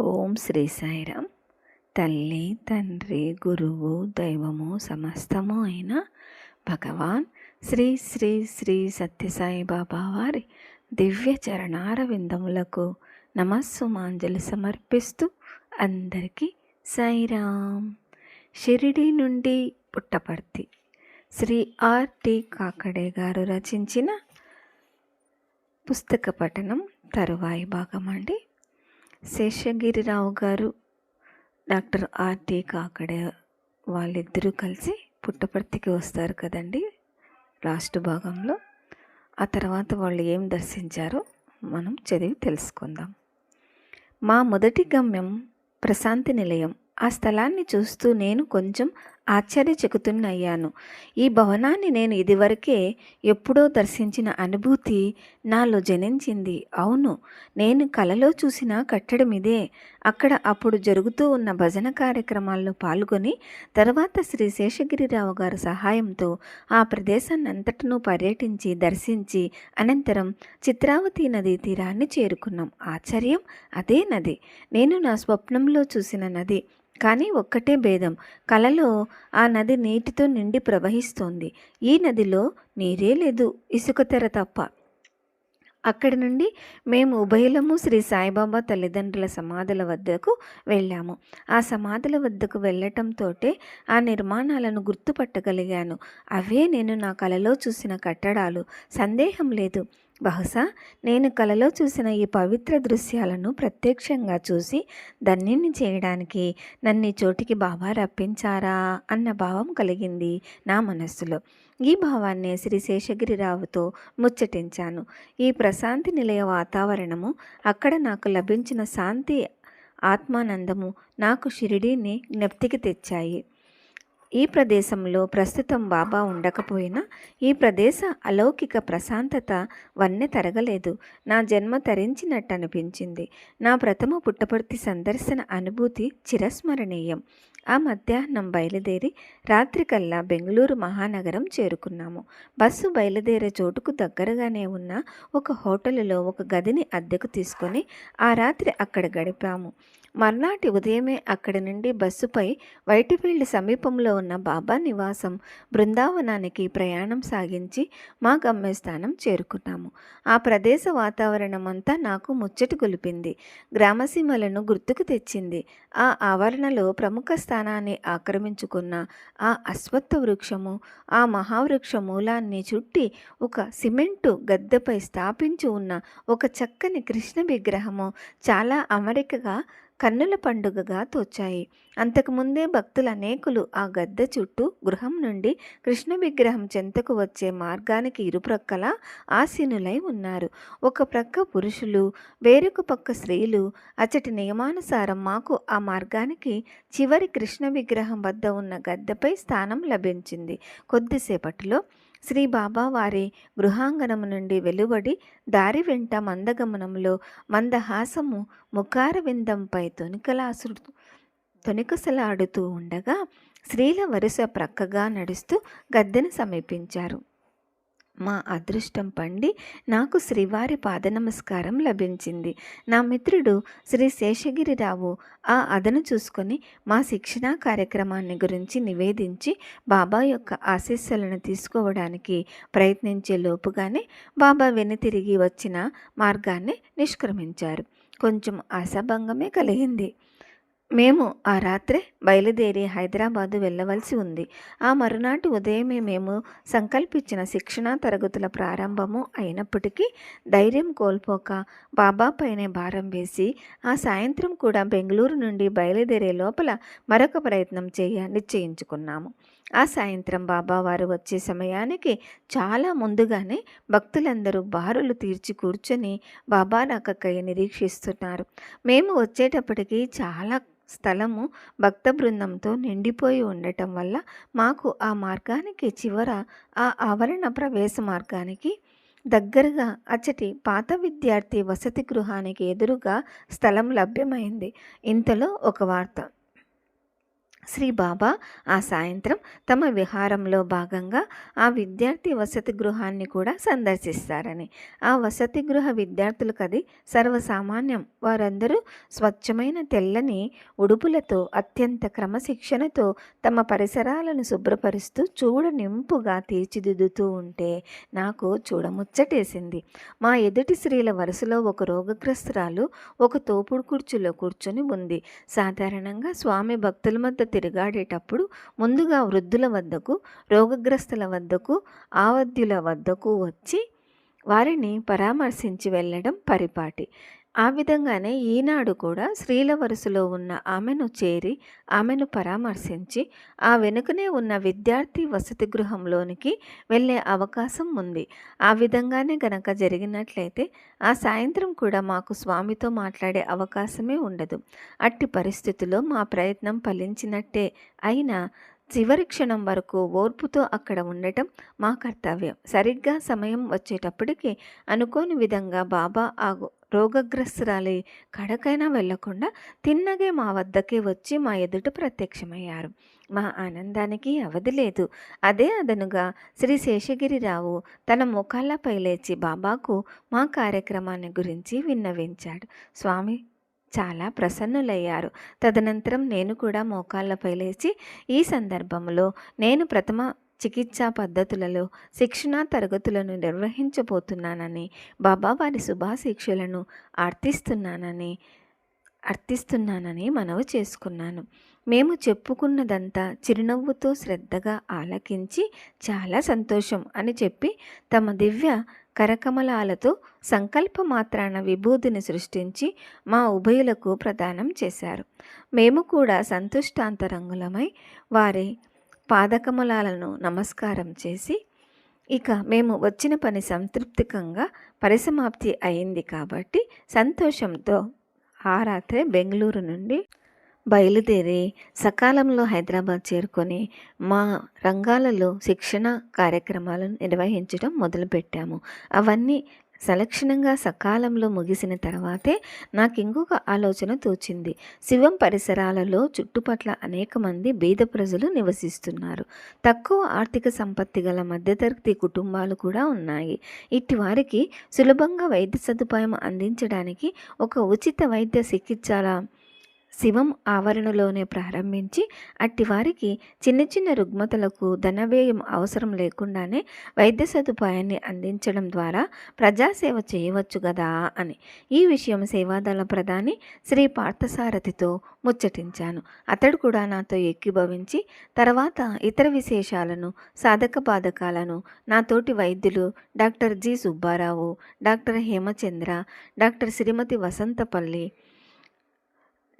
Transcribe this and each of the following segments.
ఓం శ్రీ సాయిరామ్. తల్లి తండ్రి గురువు దైవము సమస్తము అయిన భగవాన్ శ్రీ శ్రీ శ్రీ సత్యసాయి బాబా వారి దివ్య చరణార విందములకు నమస్సుమాంజలి సమర్పిస్తూ అందరికీ సాయిరామ్. షిరిడి నుండి పుట్టపర్తి శ్రీ ఆర్టి కాకడే గారు రచించిన పుస్తక పఠనం తరువాయి భాగం అండి. శేషగిరిరావు గారు డాక్టర్ ఆర్టీ కాకడే వాళ్ళిద్దరూ కలిసి పుట్టపర్తికి వస్తారు కదండి లాస్ట్ భాగంలో. ఆ తర్వాత వాళ్ళు ఏం దర్శించారో మనం చదివి తెలుసుకుందాం. మా మొదటి గమ్యం ప్రశాంతి నిలయం. ఆ స్థలాన్ని చూస్తూ నేను కొంచెం ఆశ్చర్యచకుతున్నయ్యాను. ఈ భవనాన్ని నేను ఇదివరకే ఎప్పుడో దర్శించిన అనుభూతి నాలో జనించింది. అవును నేను కలలో చూసిన కట్టడం ఇదే అక్కడ అప్పుడు జరుగుతూ ఉన్న భజన కార్యక్రమాల్లో పాల్గొని తర్వాత శ్రీ శేషగిరిరావు గారి సహాయంతో ఆ ప్రదేశాన్ని అంతటను పర్యటించి దర్శించి అనంతరం చిత్రావతి నదీ తీరాన్ని చేరుకున్నాం. ఆశ్చర్యం అదే నది. నేను నా స్వప్నంలో చూసిన నది. కానీ ఒక్కటే భేదం. కలలో ఆ నది నీటితో నిండి ప్రవహిస్తోంది. ఈ నదిలో నీరే లేదు. ఇసుక తెర తప్ప. అక్కడి నుండి మేము ఉభయలము శ్రీ సాయిబాబా తల్లిదండ్రుల సమాధుల వద్దకు వెళ్ళాము. ఆ సమాధుల వద్దకు వెళ్ళటంతో ఆ నిర్మాణాలను గుర్తుపట్టగలిగాను. అవే నేను నా కలలో చూసిన కట్టడాలు. సందేహం లేదు. బహుశా నేను కలలో చూసిన ఈ పవిత్ర దృశ్యాలను ప్రత్యక్షంగా చూసి ధన్యుని చేయడానికి నన్ను చోటికి బాబా రప్పించారా అన్న భావం కలిగింది నా మనస్సులో. ఈ భావాన్ని శ్రీ శేషగిరిరావుతో ముచ్చటించాను. ఈ ప్రశాంతి నిలయ వాతావరణము అక్కడ నాకు లభించిన శాంతి ఆత్మానందము నాకు షిరిడీని జ్ఞప్తికి తెచ్చాయి. ఈ ప్రదేశంలో ప్రస్తుతం బాబా ఉండకపోయినా ఈ ప్రదేశ అలౌకిక ప్రశాంతత వన్నె తరగలేదు. నా జన్మ తరించినట్టు అనిపించింది నా ప్రథమ పుట్టపర్తి సందర్శన అనుభూతి చిరస్మరణీయం. ఆ మధ్యాహ్నం బయలుదేరి రాత్రికల్లా బెంగళూరు మహానగరం చేరుకున్నాము. బస్సు బయలుదేరే చోటుకు దగ్గరగానే ఉన్న ఒక హోటలులో ఒక గదిని అద్దెకు తీసుకొని ఆ రాత్రి అక్కడ గడిపాము. మర్నాటి ఉదయమే అక్కడి నుండి బస్సుపై వైటిఫీల్డ్ సమీపంలో ఉన్న బాబా నివాసం బృందావనానికి ప్రయాణం సాగించి మా గమ్యస్థానం చేరుకున్నాము. ఆ ప్రదేశ వాతావరణం అంతా నాకు ముచ్చటి గొలిపింది. గ్రామసీమలను గుర్తుకు తెచ్చింది. ఆ ఆవరణలో ప్రముఖ స్థానాన్ని ఆక్రమించుకున్న ఆ అశ్వత్థ వృక్షము ఆ మహావృక్ష మూలాన్ని చుట్టి ఒక సిమెంటు గద్దెపై స్థాపించి ఉన్న ఒక చక్కని కృష్ణ విగ్రహము చాలా అమరికగా కన్నుల పండుగగా తోచాయి. అంతకుముందే భక్తులు అనేకులు ఆ గద్దె చుట్టూ గృహం నుండి కృష్ణ విగ్రహం చెంతకు వచ్చే మార్గానికి ఇరుప్రక్కల ఆసీనులై ఉన్నారు. ఒక ప్రక్క పురుషులు వేరొక పక్క స్త్రీలు అచటి నియమానుసారం మాకు ఆ మార్గానికి చివరి కృష్ణ విగ్రహం వద్ద ఉన్న గద్దెపై స్థానం లభించింది. కొద్దిసేపటిలో శ్రీ బాబా వారి గృహాంగణము నుండి వెలువడి దారి వెంట మందగమనంలో మందహాసము ముఖార విందంపై తొనికలాసు తొనికసలాడుతూ ఉండగా స్త్రీల వరుస ప్రక్కగా నడుస్తూ గద్దెను సమీపించారు. మా అదృష్టం పండి నాకు శ్రీవారి పాద నమస్కారం లభించింది. నా మిత్రుడు శ్రీ శేషగిరిరావు ఆ అదను చూసుకొని మా శిక్షణా కార్యక్రమాన్ని గురించి నివేదించి బాబా యొక్క ఆశీస్సులను తీసుకోవడానికి ప్రయత్నించే లోపుగానే బాబా వెనుతిరిగి వచ్చిన మార్గాన్ని నిష్క్రమించారు. కొంచెం ఆశాభంగమే కలిగింది. మేము ఆ రాత్రే బయలుదేరి హైదరాబాదు వెళ్ళవలసి ఉంది. ఆ మరునాటి ఉదయమే మేము సంకల్పించిన శిక్షణా తరగతుల ప్రారంభము అయినప్పటికీ ధైర్యం కోల్పోక బాబా పైనే భారం వేసి ఆ సాయంత్రం కూడా బెంగళూరు నుండి బయలుదేరే లోపల మరొక ప్రయత్నం చేయ నిశ్చయించుకున్నాము. ఆ సాయంత్రం బాబా వారు వచ్చే సమయానికి చాలా ముందుగానే భక్తులందరూ బారులు తీర్చి కూర్చొని బాబా రాకకై నిరీక్షిస్తున్నారు. మేము వచ్చేటప్పటికి చాలా స్థలము భక్త బృందంతో నిండిపోయి ఉండటం వల్ల మాకు ఆ మార్గానికి చివర ఆ ఆవరణ ప్రవేశ మార్గానికి దగ్గరగా అచ్చటి పాత విద్యార్థి వసతి గృహానికి ఎదురుగా స్థలం లభ్యమైంది. ఇంతలో ఒక వార్త. శ్రీ బాబా ఆ సాయంత్రం తమ విహారంలో భాగంగా ఆ విద్యార్థి వసతి గృహాన్ని కూడా సందర్శిస్తారని. ఆ వసతి గృహ విద్యార్థులకు అది సర్వసామాన్యం. వారందరూ స్వచ్ఛమైన తెల్లని ఉడుపులతో అత్యంత క్రమశిక్షణతో తమ పరిసరాలను శుభ్రపరుస్తూ చూడనింపుగా తీర్చిదిద్దుతూ ఉంటే నాకు చూడముచ్చటేసింది. మా ఎదుటి స్త్రీల వరుసలో ఒక రోగగ్రస్తురాలు ఒక తోపుడు కుర్చీలో కూర్చొని ఉంది. సాధారణంగా స్వామి భక్తుల మధ్య తిరుగాడేటప్పుడు ముందుగా వృద్ధుల వద్దకు రోగగ్రస్తుల వద్దకు ఆవద్యుల వద్దకు వచ్చి వారిని పరామర్శించి వెళ్ళడం పరిపాటి. ఆ విధంగానే ఈనాడు కూడా స్త్రీల వరుసలో ఉన్న ఆమెను చేరి ఆమెను పరామర్శించి ఆ వెనుకనే ఉన్న విద్యార్థి వసతి గృహంలోనికి వెళ్ళే అవకాశం ఉంది. ఆ విధంగానే గనక జరిగినట్లయితే ఆ సాయంత్రం కూడా మాకు స్వామితో మాట్లాడే అవకాశమే ఉండదు. అట్టి పరిస్థితుల్లో మా ప్రయత్నం ఫలించినట్టే అయినా చివరి క్షణం వరకు ఓర్పుతో అక్కడ ఉండటం మా కర్తవ్యం. సరిగ్గా సమయం వచ్చేటప్పటికి అనుకోని విధంగా బాబా ఆ రోగగ్రస్తురాలి కడకైనా వెళ్ళకుండా తిన్నగే మా వద్దకే వచ్చి మా ఎదుట ప్రత్యక్షమయ్యారు. మా ఆనందానికి అవధి లేదు. అదే అదనుగా శ్రీ శేషగిరిరావు తన ముఖాలపై లేచి బాబాకు మా కార్యక్రమాన్ని గురించి విన్నవించాడు. స్వామి చాలా ప్రసన్నులయ్యారు. తదనంతరం నేను కూడా మోకాళ్ళపై లేచి ఈ సందర్భంలో నేను ప్రథమ చికిత్సా పద్ధతులలో శిక్షణా తరగతులను నిర్వహించబోతున్నానని బాబా వారి శుభాశిక్షలను అర్థిస్తున్నానని అర్థిస్తున్నానని మనవి చేసుకున్నాను. మేము చెప్పుకున్నదంతా చిరునవ్వుతో శ్రద్ధగా ఆలకించి చాలా సంతోషం అని చెప్పి తమ దివ్య కరకమలాలతో సంకల్ప మాత్రాన విభూతిని సృష్టించి మా ఉభయులకు ప్రదానం చేశారు. మేము కూడా సంతుష్టాంతరంగులమై వారి పాదకమలాలను నమస్కారం చేసి ఇక మేము వచ్చిన పని సంతృప్తికంగా పరిసమాప్తి అయింది కాబట్టి సంతోషంతో ఆ రాత్రే బెంగళూరు నుండి బయలుదేరి సకాలంలో హైదరాబాద్ చేరుకొని మా రంగాలలో శిక్షణ కార్యక్రమాలను నిర్వహించడం మొదలుపెట్టాము. అవన్నీ సలక్షణంగా సకాలంలో ముగిసిన తర్వాతే నాకు ఇంకొక ఆలోచన తోచింది. శివం పరిసరాలలో చుట్టుపట్ల అనేక మంది బీద ప్రజలు నివసిస్తున్నారు. తక్కువ ఆర్థిక సంపత్తి గల మధ్యతరగతి కుటుంబాలు కూడా ఉన్నాయి. ఇట్టి వారికి సులభంగా వైద్య సదుపాయం అందించడానికి ఒక ఉచిత వైద్య చికిత్సల శివం ఆవరణలోనే ప్రారంభించి అట్టి వారికి చిన్న చిన్న రుగ్మతలకు ధనవ్యయం అవసరం లేకుండానే వైద్య సదుపాయాన్ని అందించడం ద్వారా ప్రజాసేవ చేయవచ్చు కదా అని. ఈ విషయం సేవాదళ ప్రధాని శ్రీ పార్థసారథితో ముచ్చటించాను. అతడు కూడా నాతో ఎక్కిభవించి తర్వాత ఇతర విశేషాలను సాధక బాధకాలను నాతోటి వైద్యులు doctor G Subbarao doctor Hemachandra doctor Srimati Vasanthapalli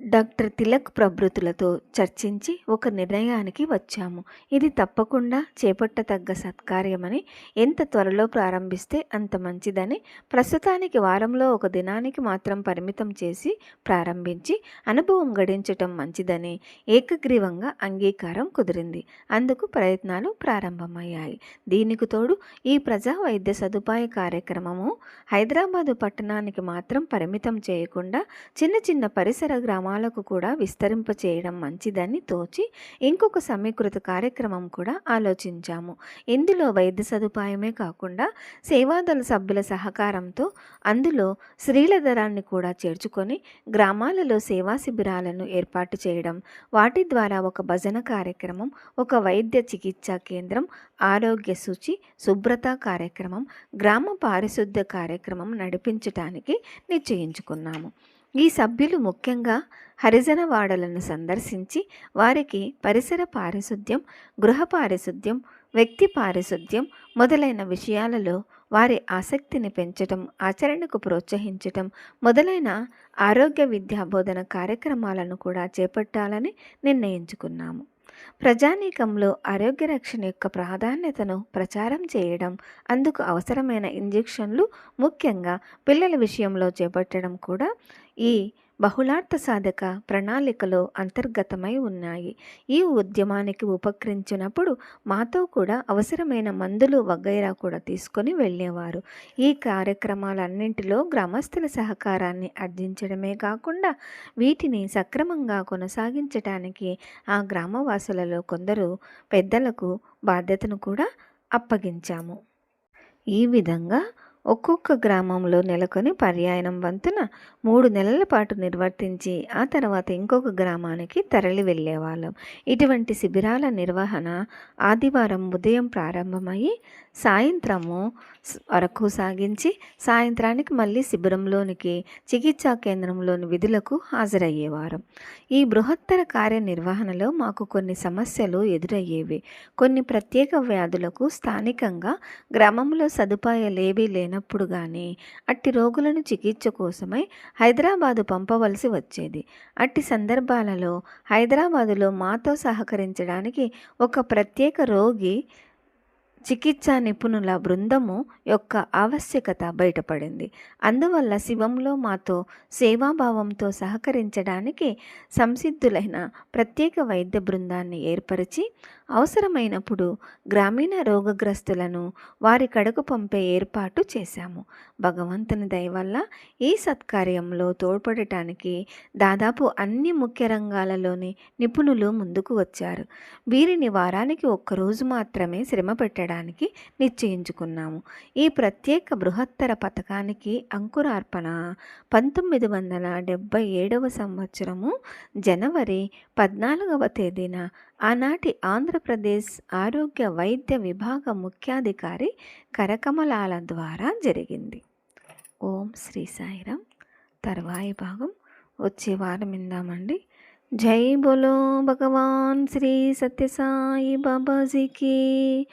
doctor Tilak ప్రభృతులతో చర్చించి ఒక నిర్ణయానికి వచ్చాము. ఇది తప్పకుండా చేపట్టతగ్గ సత్కార్యమని ఎంత త్వరలో ప్రారంభిస్తే అంత మంచిదని ప్రస్తుతానికి వారంలో ఒక దినానికి మాత్రం పరిమితం చేసి ప్రారంభించి అనుభవం గడించటం మంచిదని ఏకగ్రీవంగా అంగీకారం కుదిరింది. అందుకు ప్రయత్నాలు ప్రారంభమయ్యాయి. దీనికి తోడు ఈ ప్రజా వైద్య సదుపాయ కార్యక్రమము హైదరాబాదు పట్టణానికి మాత్రం పరిమితం చేయకుండా చిన్న చిన్న పరిసర గ్రామాల గ్రామాలకు కూడా విస్తరింపచేయడం మంచిదని తోచి ఇంకొక సమీకృత కార్యక్రమం కూడా ఆలోచించాము. ఇందులో వైద్య సదుపాయమే కాకుండా సేవాదళ సభ్యుల సహకారంతో అందులో స్త్రీల ధరాన్ని కూడా చేర్చుకొని గ్రామాలలో సేవా శిబిరాలను ఏర్పాటు చేయడం వాటి ద్వారా ఒక భజన కార్యక్రమం ఒక వైద్య చికిత్సా కేంద్రం ఆరోగ్య సూచి శుభ్రత కార్యక్రమం గ్రామ పారిశుద్ధ్య కార్యక్రమం నడిపించటానికి నిశ్చయించుకున్నాము. ఈ సభ్యులు ముఖ్యంగా హరిజన వాడలను సందర్శించి వారికి పరిసర పారిశుద్ధ్యం గృహ పారిశుద్ధ్యం వ్యక్తి పారిశుద్ధ్యం మొదలైన విషయాలలో వారి ఆసక్తిని పెంచటం ఆచరణకు ప్రోత్సహించటం మొదలైన ఆరోగ్య విద్యా బోధన కార్యక్రమాలను కూడా చేపట్టాలని నిర్ణయించుకున్నాము. ప్రజానీకంలో ఆరోగ్య రక్షణ యొక్క ప్రాధాన్యతను ప్రచారం చేయడం అందుకు అవసరమైన ఇంజెక్షన్లు ముఖ్యంగా పిల్లల విషయంలో చేపట్టడం కూడా ఈ బహుళార్థ సాధక ప్రణాళికలో అంతర్గతమై ఉన్నాయి. ఈ ఉద్యమానికి ఉపక్రించినప్పుడు మాతో కూడా అవసరమైన మందులు వగైరా కూడా తీసుకొని వెళ్ళేవారు. ఈ కార్యక్రమాలన్నింటిలో గ్రామస్తుల సహకారాన్ని అర్జించడమే కాకుండా వీటిని సక్రమంగా కొనసాగించటానికి ఆ గ్రామవాసులలో కొందరు పెద్దలకు బాధ్యతను కూడా అప్పగించాము. ఈ విధంగా ఒక్కొక్క గ్రామంలో నెలకొని పర్యాయనం వంతున మూడు నెలల పాటు నిర్వర్తించి ఆ తర్వాత ఇంకొక గ్రామానికి తరలి వెళ్ళేవాళ్ళం. ఇటువంటి శిబిరాల నిర్వహణ ఆదివారం ఉదయం ప్రారంభమయ్యి సాయంత్రము వరకు సాగించి సాయంత్రానికి మళ్ళీ శిబిరంలోనికి చికిత్సా కేంద్రంలోని విధులకు హాజరయ్యేవారు. ఈ బృహత్తర కార్యనిర్వహణలో మాకు కొన్ని సమస్యలు ఎదురయ్యేవి. కొన్ని ప్రత్యేక వ్యాధులకు స్థానికంగా గ్రామంలో సదుపాయాలేవీ లేనప్పుడు కానీ అట్టి రోగులను చికిత్స కోసమై హైదరాబాదు పంపవలసి వచ్చేది. అట్టి సందర్భాలలో హైదరాబాదులో మాతో సహకరించడానికి ఒక ప్రత్యేక రోగి చికిత్సా నిపుణుల బృందము యొక్క ఆవశ్యకత బయటపడింది. అందువల్ల శివంలో మాతో సేవాభావంతో సహకరించడానికి సంసిద్ధులైన ప్రత్యేక వైద్య బృందాన్ని ఏర్పరిచి అవసరమైనప్పుడు గ్రామీణ రోగగ్రస్తులను వారి కడకు పంపే ఏర్పాటు చేశాము. భగవంతుని దయ వల్ల ఈ సత్కార్యంలో తోడ్పడటానికి దాదాపు అన్ని ముఖ్య రంగాలలోని నిపుణులు ముందుకు వచ్చారు. వీరిని వారానికి ఒక్కరోజు మాత్రమే శ్రమ పెట్టడానికి నిశ్చయించుకున్నాము. ఈ ప్రత్యేక బృహత్తర పథకానికి అంకురార్పణ పంతొమ్మిది వందల డెబ్భై ఏడవ సంవత్సరము జనవరి పద్నాలుగవ తేదీన ఆనాటి ఆంధ్రప్రదేశ్ ఆరోగ్య వైద్య విభాగ ముఖ్యాధికారి కరకమలాల ద్వారా జరిగింది. ఓం శ్రీ సాయిరామ్. తర్వాయి భాగం వచ్చే వారం విందామండి. జై బోలో భగవాన్ శ్రీ సత్యసాయి బాబాజీకి.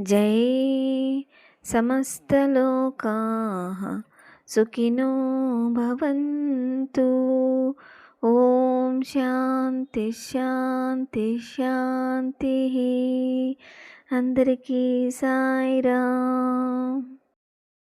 జై సమస్తలోకా సుఖినో భవంతు. ఓం శాంతి శాంతి శాంతి. అందరికీ సాయిరామ్.